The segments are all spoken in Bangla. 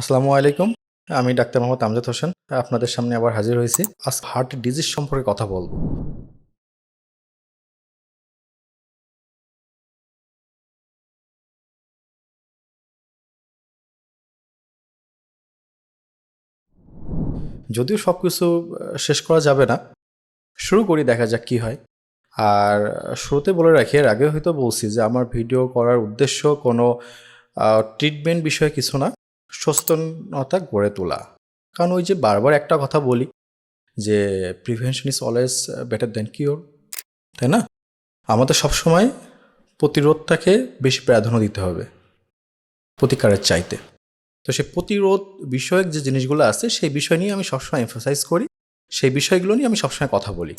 আসসালামু আলাইকুম। আমি ডাক্তার মোহাম্মদ আমজাদ হোসেন, আপনাদের সামনে আবার হাজির হয়েছি। আজ হার্ট ডিজিজ সম্পর্কে কথা বলব। যদিও সব কিছু শেষ করা যাবে না। শুরু করি, দেখা যাক কি হয়। আর শুরুতে বলে রাখি, এর আগে হয়তো বলছি যে আমার ভিডিও করার উদ্দেশ্য কোনো ট্রিটমেন্ট বিষয়ে কিছু না। সচেতনতা গড়ে তোলা। কারণ ওই যে বারবার একটা কথা বলি যে prevention is always better than cure তাই না? আমাদের সবসময় প্রতিরোধটাকে বেশি প্রাধান্য দিতে হবে প্রতিকারের চাইতে। তো সেই প্রতিরোধ বিষয়ক যে জিনিসগুলো আছে, সেই বিষয় নিয়ে আমি সবসময় এমফোসাইজ করি, সেই বিষয়গুলো নিয়ে আমি সবসময় কথা বলি।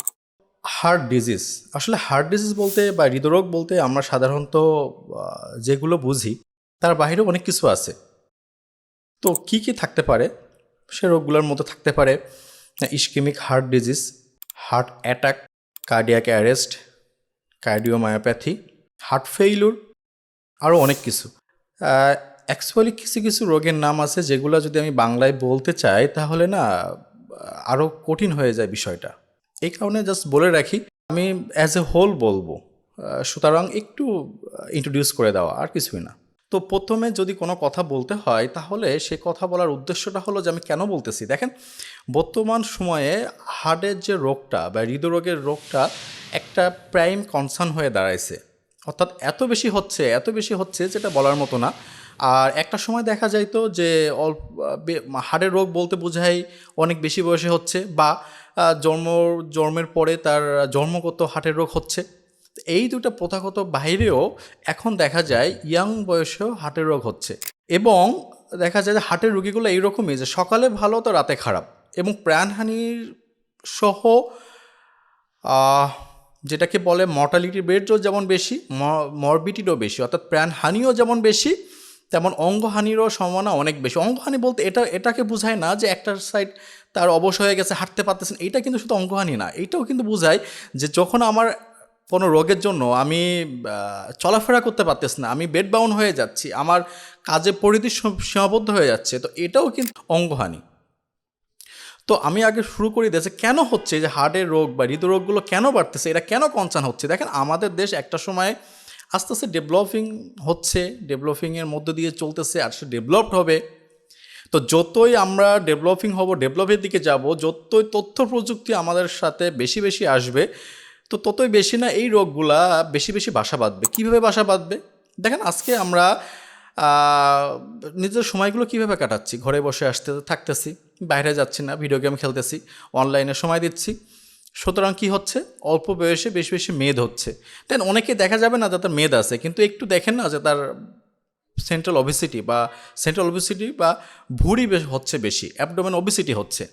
হার্ট ডিজিজ আসলে হার্ট ডিজিজ বলতে বা হৃদরোগ বলতে আমরা সাধারণত যেগুলো বুঝি, তার বাইরেও অনেক কিছু আছে। তো কি কি থাকতে পারে? সে রোগগুলোর মধ্যে থাকতে পারে, ischaemic heart disease, heart attack, cardiac arrest, cardiomyopathy, heart failure আরও অনেক কিছু। অ্যাকচুয়ালি কিছু কিছু রোগের নাম আছে যেগুলো যদি আমি বাংলায় বলতে চাই, তাহলে না আরও কঠিন হয়ে যায় বিষয়টা। এই কারণে জাস্ট বলে রাখি, আমি অ্যাজ এ হোল বলব। সুতরাং একটু ইন্ট্রোডিউস করে দেওয়া, আর কিছুই না। তো প্রথমে যদি কোনো কথা বলতে হয়, তাহলে সে কথা বলার উদ্দেশ্যটা হলো যে আমি কেন বলতেছি? দেখেন, বর্তমান সময়ে হার্টের যে রোগটা বা হৃদরোগের রোগটা একটা প্রাইম কনসার্ন হয়ে দাঁড়াইছে। অর্থাৎ এত বেশি হচ্ছে, এত বেশি হচ্ছে যেটা বলার মতো না। আর একটা সময় দেখা যাইতো যে অল্প হাড়ের রোগ বলতে বোঝাই অনেক বেশি বয়সে হচ্ছে বা জন্ম, জন্মের পরে তার জন্মগত হার্টের রোগ হচ্ছে। এই দুটো প্রথাগত বাইরেও এখন দেখা যায় ইয়াং বয়সেও হার্টের রোগ হচ্ছে। এবং দেখা যায় যে হার্টের রোগীগুলো এইরকমই যে সকালে ভালো তো রাতে খারাপ। এবং প্রাণহানির সহ যেটাকে বলে মর্টালিটি রেটও যেমন বেশি মরবিটিরও বেশি, অর্থাৎ প্রাণহানিও যেমন বেশি, তেমন অঙ্গহানিরও সম্ভাবনা অনেক বেশি। অঙ্গহানি বলতে এটা, এটাকে বোঝায় না যে একটা সাইড তার অবশ হয়ে গেছে, হাঁটতে পারতেছেন এটা কিন্তু শুধু অঙ্গহানি না এইটাও কিন্তু বোঝায় যে যখন আমার কোনো রোগের জন্য আমি চলাফেরা করতে পারতেছি না। আমি বেড বাউন হয়ে যাচ্ছি। আমার কাজে পরিধি সীমাবদ্ধ হয়ে যাচ্ছে। তো এটাও কিন্তু অঙ্গহানি। তো আমি আগে শুরু করি দেশে কেন হচ্ছে যে হার্টের রোগ বা হৃদরোগগুলো কেন বাড়তেছে? এটা কেন কনসার্ন হচ্ছে? দেখেন, আমাদের দেশ একটা সময় আস্তে আস্তে ডেভেলপিং হচ্ছে ডেভেলপিংয়ের মধ্য দিয়ে চলতেছে, আর সে ডেভেলপড হবে। তো যতই আমরা ডেভেলপিং হব ডেভেলপের দিকে যাব, যতই তথ্য প্রযুক্তি আমাদের সাথে বেশি বেশি আসবে তো ততই বেশি না এই রোগগুলা বেশি বেশি বাসা বাঁধবে। কীভাবে বাসা বাঁধবে? দেখেন, আজকে আমরা নিজের সময়গুলো কীভাবে কাটাচ্ছি? ঘরে বসে আসতে থাকতেছি, বাইরে যাচ্ছি না ভিডিও গেম খেলতেছি অনলাইনে সময় দিচ্ছি। সুতরাং কি হচ্ছে? অল্প বয়সে বেশি বেশি মেদ হচ্ছে। দেন অনেকে দেখা যাবে না যে তার মেদ আছে, কিন্তু একটু দেখেন না যে তার সেন্ট্রাল অবিসিটি বা সেন্ট্রাল অবিসিটি বা ভুঁড়ি হচ্ছে বেশি অ্যাবডোমেন অবিসিটি হচ্ছে।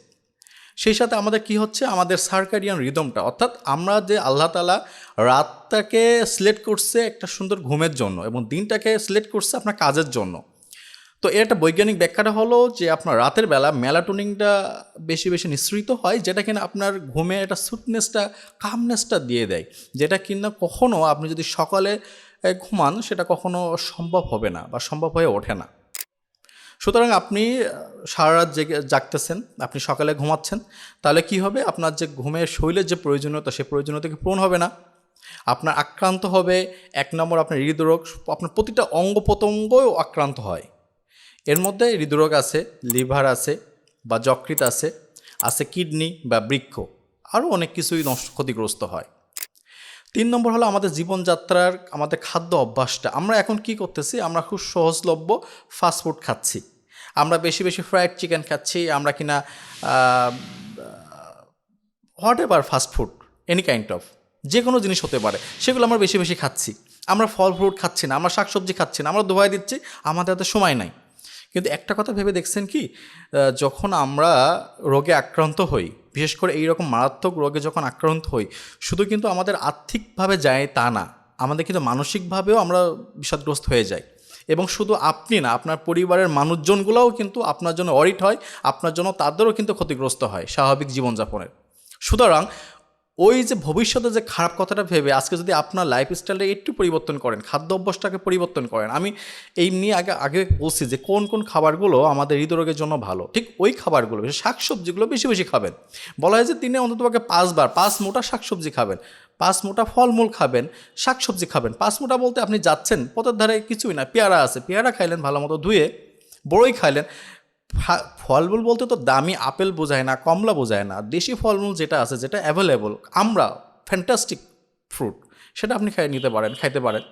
সেই সাথে আমাদের কি হচ্ছে? আমাদের সার্কারিয়ান রিদমটা অর্থাৎ আমরা যে আল্লাহ তালা রাতটাকে সিলেক্ট করছে একটা সুন্দর ঘুমের জন্য এবং দিনটাকে সিলেক্ট করছে আপনার কাজের জন্য। তো এর একটা বৈজ্ঞানিক ব্যাখ্যাটা হলো যে আপনার রাতের বেলা মেলাটোনিনটা বেশি বেশি নিঃসৃত হয়, যেটা কিনা আপনার ঘুমে একটা সুটনেসটা কামনেসটা দিয়ে দেয়। যেটা কিনা কখনো আপনি যদি সকালে ঘুমান সেটা কখনো সম্ভব হবে না বা সম্ভব হয়ে ওঠে না। সুতরাং আপনি সারা রাত জেগে, জাগতেছেন, আপনি সকালে ঘুমাচ্ছেন, তাহলে কি হবে? আপনার যে ঘুমের শৈলের যে প্রয়োজনীয়তা, সে প্রয়োজনীয়তা কি পূরণ হবে না। আপনার আক্রান্ত হবে, এক নম্বর আপনার হৃদরোগ, আপনার প্রতিটা অঙ্গ প্রত্যঙ্গও আক্রান্ত হয়। এর মধ্যে হৃদরোগ আছে, লিভার আছে, বা যকৃত আছে আছে কিডনি বা বৃক্ষ। আরও অনেক কিছুই নষ্ট ক্ষতিগ্রস্ত হয়। তিন নম্বর হলো আমাদের জীবনযাত্রার, আমাদের খাদ্য অভ্যাসটা। আমরা এখন কি করতেছি? আমরা খুব সহজলভ্য ফাস্টফুড খাচ্ছি। আমরা বেশি বেশি ফ্রাইড চিকেন খাচ্ছি, আমরা কিনা whatever fast food any kind of যে কোনো জিনিস হতে পারে, সেগুলো আমরা বেশি বেশি খাচ্ছি। আমরা ফল ফ্রুট খাচ্ছি না, আমরা শাকসবজি খাচ্ছি না, আমরা দোয়াই দিচ্ছি, আমাদের হাতে সময় নাই। কিন্তু একটা কথা ভেবে দেখছেন কি? যখন আমরা রোগে আক্রান্ত হই বিশেষ করে এই রকম মারাত্মক রোগে যখন আক্রান্ত হই, শুধু কিন্তু আমাদের আর্থিকভাবে যায় তা না, আমাদের কিন্তু মানসিকভাবেও আমরা বিষাদগ্রস্ত হয়ে যাই। এবং শুধু আপনি না, আপনার পরিবারের মানুষজনগুলোও কিন্তু আপনার জন্য অরিট হয়, আপনার জন্য তাদেরও কিন্তু ক্ষতিগ্রস্ত হয় স্বাভাবিক জীবনযাপনের। সুতরাং ওই যে ভবিষ্যতে যে খারাপ কথাটা ভেবে আজকে যদি আপনার লাইফস্টাইলটা একটু পরিবর্তন করেন, খাদ্য অভ্যাসটাকে পরিবর্তন করেন, আমি এই নিয়ে আগে আগে বলছি যে কোন কোন খাবারগুলো আমাদের হৃদরোগের জন্য ভালো। ঠিক ওই খাবারগুলো শাকসবজিগুলো বেশি বেশি খাবেন। বলা হয় যে দিনে অন্তত পক্ষে পাঁচবার, পাঁচ মোটা শাকসবজি খাবেন, পাঁচ মোটা ফলমূল খাবেন, শাকসবজি খাবেন। পাঁচ মোটা বলতে আপনি যাচ্ছেন, পথের ধারে কিছুই না, পেয়ারা আছে, পেয়ারা খাইলেন ভালো মতো ধুয়ে, বড়ই খাইলেন ফলমূল বলতে তো দামি আপেল বোঝায় না, কমলা বোঝায় না, দেশি ফলমূল যেটা আছে যেটা অ্যাভেলেবল আমরা ফ্যান্টাস্টিক ফ্রুট সেটা আপনি খাই নিতে পারেন, খাইতে পারেন।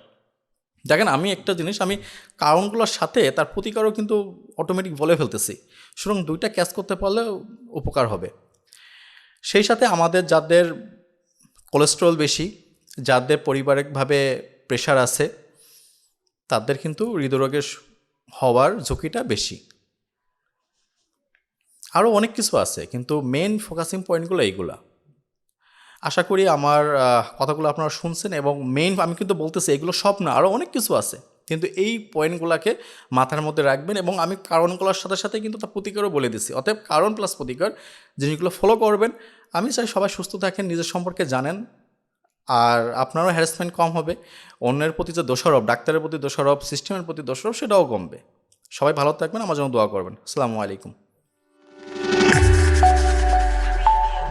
দেখেন, আমি একটা জিনিস, আমি কারণগুলোর সাথে তার প্রতিকারও কিন্তু অটোমেটিক বলে ফেলতেছি। সুতরাং দুইটা ক্যাচ করতে পারলে উপকার হবে। সেই সাথে আমাদের যাদের কোলেস্ট্রল বেশি, যাদের পারিবারিকভাবে প্রেশার আছে, তাদের কিন্তু হৃদরোগের হওয়ার ঝুঁকিটা বেশি। আরও অনেক কিছু আছে, কিন্তু মেন ফোকাসিং পয়েন্টগুলো এইগুলা। আশা করি আমার কথাগুলো আপনারা শুনছেন এবং মেইন আমি কিন্তু বলতেছি এগুলো সব না আরও অনেক কিছু আছে। কিন্তু এই পয়েন্টগুলোকে মাথার মধ্যে রাখবেন এবং আমি কারণগুলোর সাথে সাথে কিন্তু তার প্রতিকারও বলে দিছি। অতএব কারণ প্লাস প্রতিকার, জিনিসগুলো ফলো করবেন। আমি চাই সবাই সুস্থ থাকেন, নিজের সম্পর্কে জানেন, আর আপনারও হ্যারাসমেন্ট কম হবে, অন্যের প্রতি যে দোষারোপ, ডাক্তারের প্রতি দোষারোপ সিস্টেমের প্রতি দোষারোপ, সেটাও কমবে। সবাই ভালো থাকবেন, আমার জন্য দোয়া করবেন। আসসালামু আলাইকুম।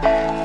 Thank you.